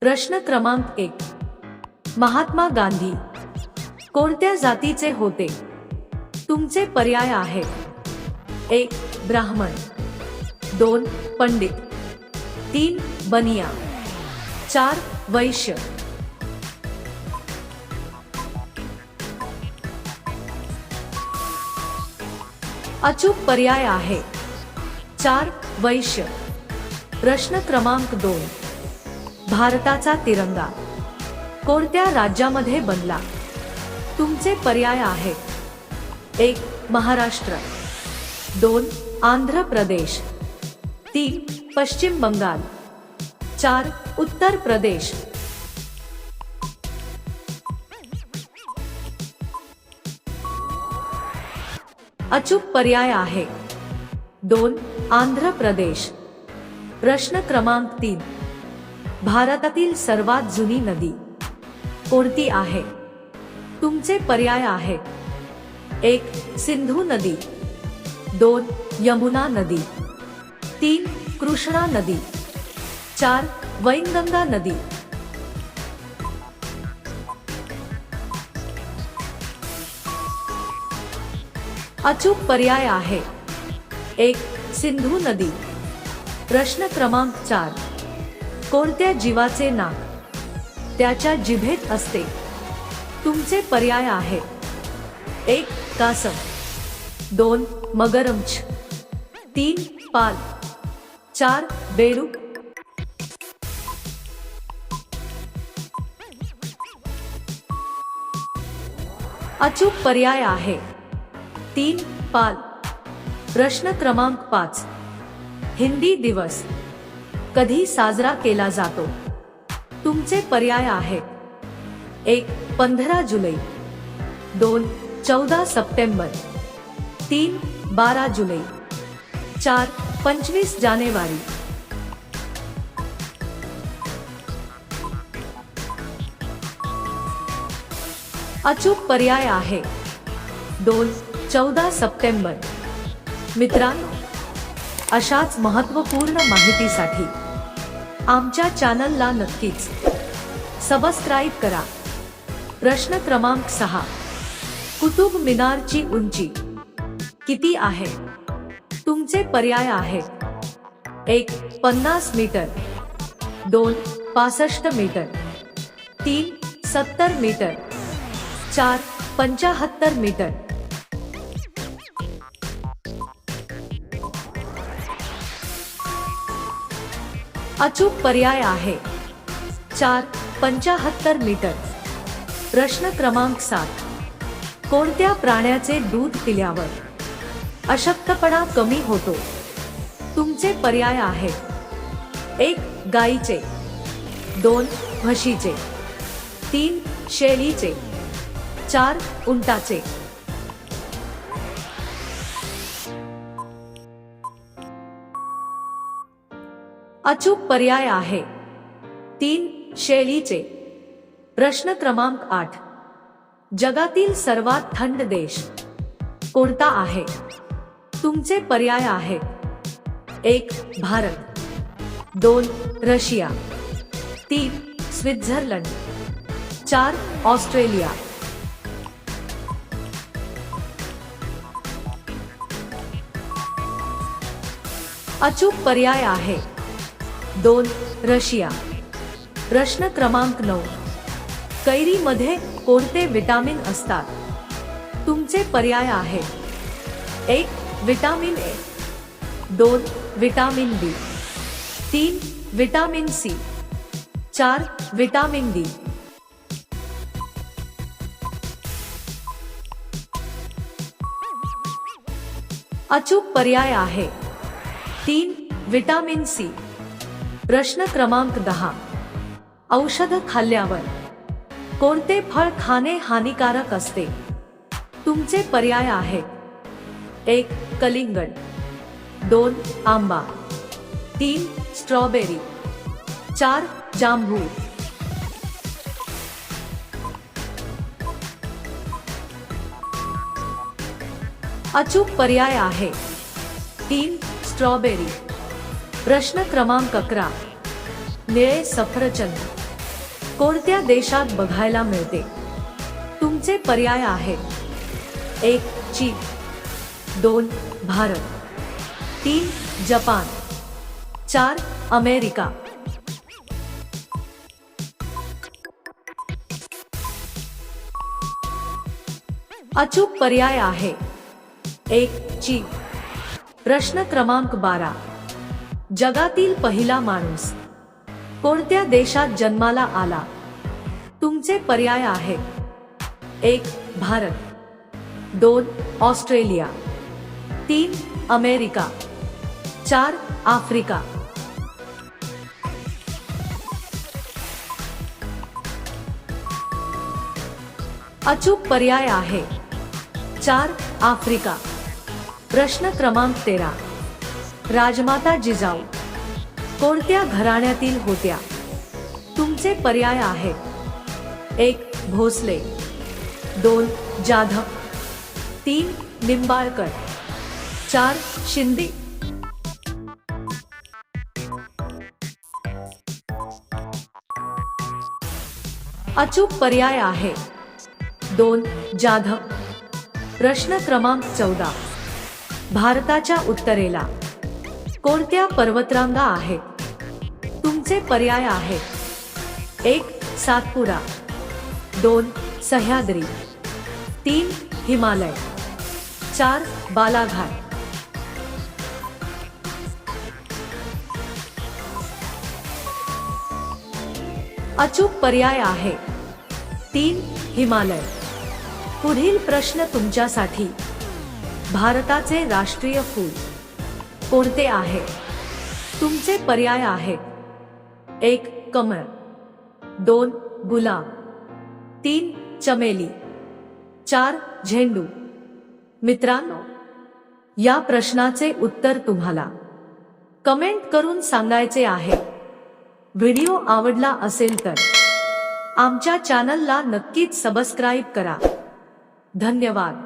प्रश्न क्रमांक एक. महात्मा गांधी. कोणत्या जातीचे होते? तुमचे पर्याय आहेत. एक ब्राह्मण. दोन पंडित. तीन बनिया. चार वैश्य. अचूक पर्याय आहे. चार वैश्य. प्रश्न क्रमांक दोन. भारताचा तिरंगा. कोणत्या राज्यामध्ये बनला? तुमचे पर्याय आहेत. एक महाराष्ट्र. दोन आंध्र प्रदेश. तीन पश्चिम बंगाल. चार उत्तर प्रदेश. अचूक पर्याय आहे. दोन आंध्र प्रदेश. प्रश्न क्रमांक तीन. भारतातील सर्वात जुनी नदी कोणती आहे? तुमचे पर्याय आहेत एक सिंधू नदी. दोन यमुना नदी. तीन कृष्णा नदी. चार वैनगंगा नदी. अचूक पर्याय आहे. एक सिंधू नदी. प्रश्न क्रमांक चार. कोणत्या जीवाचे नाक? त्याच्या जिभेत असते. तुमचे पर्याय आहेत. एक कासव. दोन मगरमच्छ. तीन पाल. चार बेरुक अचूक पर्याय आहे. तीन पाल. प्रश्न क्रमांक पाच. हिंदी दिवस. कधी साजरा केला जातो. तुमचे पर्याय आहेत. एक पंधरा जुलै. दोन चौदा सप्टेंबर. तीन बारा जुलै. चार पंचवीस जानेवारी. अचूक पर्याय आहे. दोन चौदा सप्टेंबर. मित्रांनो अशाच महत्त्वपूर्ण माहितीसाठी आमच्या चॅनलला नक्कीच सबस्क्राईब करा. प्रश्न क्रमांक सहा. कुतुब मिनारची उंची किती आहे? तुमचे पर्याय आहेत. एक पन्नास मीटर. दोन पासष्ट मीटर. तीन सत्तर मीटर. चार पंचाहत्तर मीटर. अचूक पर्याय आहे. चार पंचाहत्तर मीटर. प्रश्न क्रमांक सात. कोणत्या प्राण्याचे दूध पिल्यावर अशक्तपणा कमी होतो? तुमचे पर्याय आहेत. एक गाईचे. दोन म्हशीचे. तीन शेळीचे. चार उंटाचे. अचूक पर्याय आहे. तीन शेळीचे प्रश्न क्रमांक आठ. जगातील सर्वात थंड देश कोणता आहे? तुमचे पर्याय आहेत. एक भारत. दोन रशिया. तीन स्वित्झर्लंड. चार ऑस्ट्रेलिया. अचूक पर्याय आहे. दोन, रशिया. प्रश्न क्रमांक नऊ. कैरीमध्ये कोणते विटामिन असतात? तुमचे पर्याय आहेत एक, विटामिन ए. दोन, विटामिन बी. तीन, विटामिन सी. चार, विटामिन डी. अचूक पर्याय आहे. तीन, विटामिन सी. प्रश्न क्रमांक दहा. औषध खाल्ल्यावर कोणते फळ खाणे हानिकारक असते? तुमचे पर्याय आहेत. एक, कलिंगड. दोन, आंबा. तीन, स्ट्रॉबेरी. चार, जांभूळ. अचूक पर्याय आहे. तीन, स्ट्रॉबेरी. प्रश्न क्रमांक अकरा. निळे सफरचंद. कोणत्या देशात बघायला मिळते? तुमचे पर्याय आहेत. एक चीन. दोन भारत. तीन जपान. चार अमेरिका. अचूक पर्याय आहे. एक ची प्रश्न क्रमांक बारा. जगातील पहिला माणूस. कोणत्या देशात जन्माला आला? तुमचे पर्याय आहेत. एक भारत. दोन ऑस्ट्रेलिया. तीन अमेरिका. चार आफ्रिका. अचूक पर्याय आहे. चार आफ्रिका. प्रश्न क्रमांक तेरा. राजमाता जिजाऊ कोणत्या घराण्यातील होत्या? तुमचे पर्याय आहेत. एक भोसले. दोन जाधव. तीन निंबाळकर. चार शिंदे. अचूक पर्याय आहे. दोन जाधव. प्रश्न क्रमांक चौदा. भारताच्या उत्तरेला. कोणत्या पर्वतरांगा आहेत? तुमचे पर्याय आहेत. एक सातपुरा दोन सह्याद्री. तीन हिमालय. चार बालाघाट. अचूक पर्याय आहे. तीन हिमालय. पुढील प्रश्न तुमच्यासाठी. भारताचे राष्ट्रीय फूल. कोणते आहे. तुमचे पर्याय आहेत एक कमळ दोन गुलाब तीन चमेली चार झेंडू. मित्रांनो या प्रश्नाचे उत्तर तुम्हाला कमेंट करून सांगायचे आहे. व्हिडिओ आवडला असेल तर आमच्या चॅनलला नक्कीच सबस्क्राईब करा. धन्यवाद.